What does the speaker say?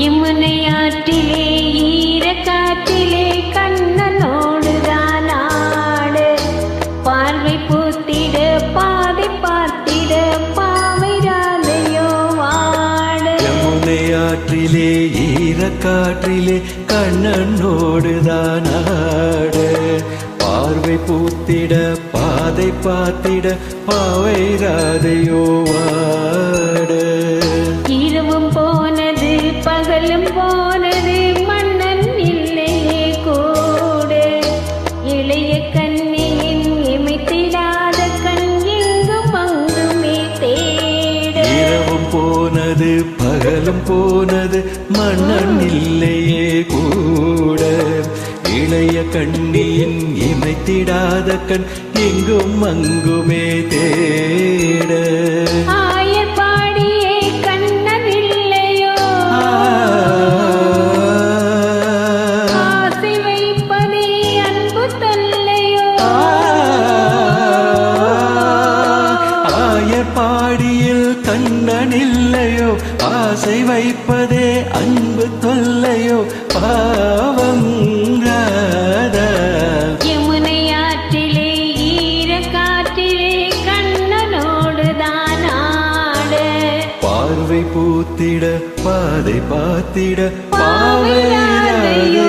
யமுனை ஆற்றிலே ஈர காற்றிலே கண்ணனோடு தான் ஆடு. பார்வை பூத்திட பாதை பார்த்திட பாவை ராதையோ வாடு யமுனை ஆற்றிலே ஈரக்காற்றிலே கண்ணனோடு தானாட பார்வை பூத்திட பாதை பார்த்திட பாவை ராதையோ வாட இளைய கண்ணியின் இமைத்திடாத கண் எங்கும் அங்குமே தேடு. போனது பகலும் போனது மன்னன் இல்லையே கூட. இளைய கண்ணியின் இமைத்திடாத கண் எங்கும் அங்குமே தேட. இல்லையோ ஆசை வைப்பதே அன்பு தொல்லையோ? பாவம் ராதா. யமுனை ஆற்றிலே ஈர காற்றிலே கண்ணனோடு தான் ஆடு. பார்வை பூத்திட பாதை பார்த்திட பாவை ராதையோ பாவையாதையோ